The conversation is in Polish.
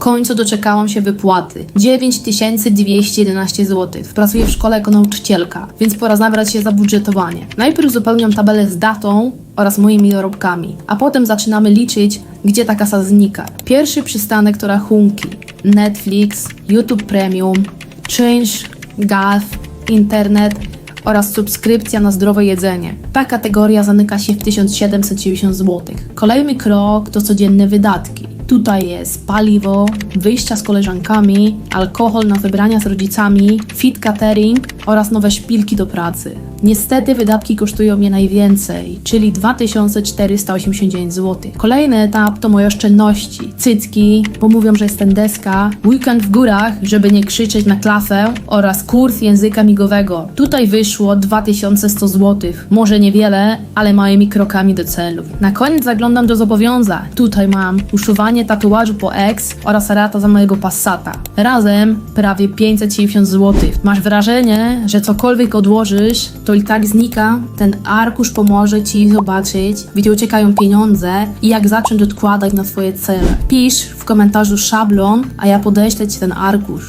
końcu doczekałam się wypłaty. 9211 zł. Pracuję w szkole jako nauczycielka, więc pora zabrać się za budżetowanie. Najpierw uzupełniam tabelę z datą oraz moimi dorobkami, a potem zaczynamy liczyć, gdzie ta kasa znika. Pierwszy przystanek to rachunki. Netflix, YouTube Premium, czynsz, gaz, internet oraz subskrypcja na zdrowe jedzenie. Ta kategoria zamyka się w 1790 zł. Kolejny krok to codzienne wydatki. Tutaj jest paliwo, wyjścia z koleżankami, alkohol na wybrania z rodzicami, fit catering oraz nowe szpilki do pracy. Niestety wydatki kosztują mnie najwięcej, czyli 2489 zł. Kolejny etap to moje oszczędności. Cycki, bo mówią, że jestem deska, weekend w górach, żeby nie krzyczeć na klasę oraz kurs języka migowego. Tutaj wyszło 2100 zł. Może niewiele, ale małymi krokami do celu. Na koniec zaglądam do zobowiązań. Tutaj mam uszywanie tatuażu po ex oraz rata za mojego Passata. Razem prawie 570 zł. Masz wrażenie, że cokolwiek odłożysz, to i tak znika. Ten arkusz pomoże ci zobaczyć, gdzie uciekają pieniądze i jak zacząć odkładać na swoje cele. Pisz w komentarzu szablon, a ja podeślę ci ten arkusz.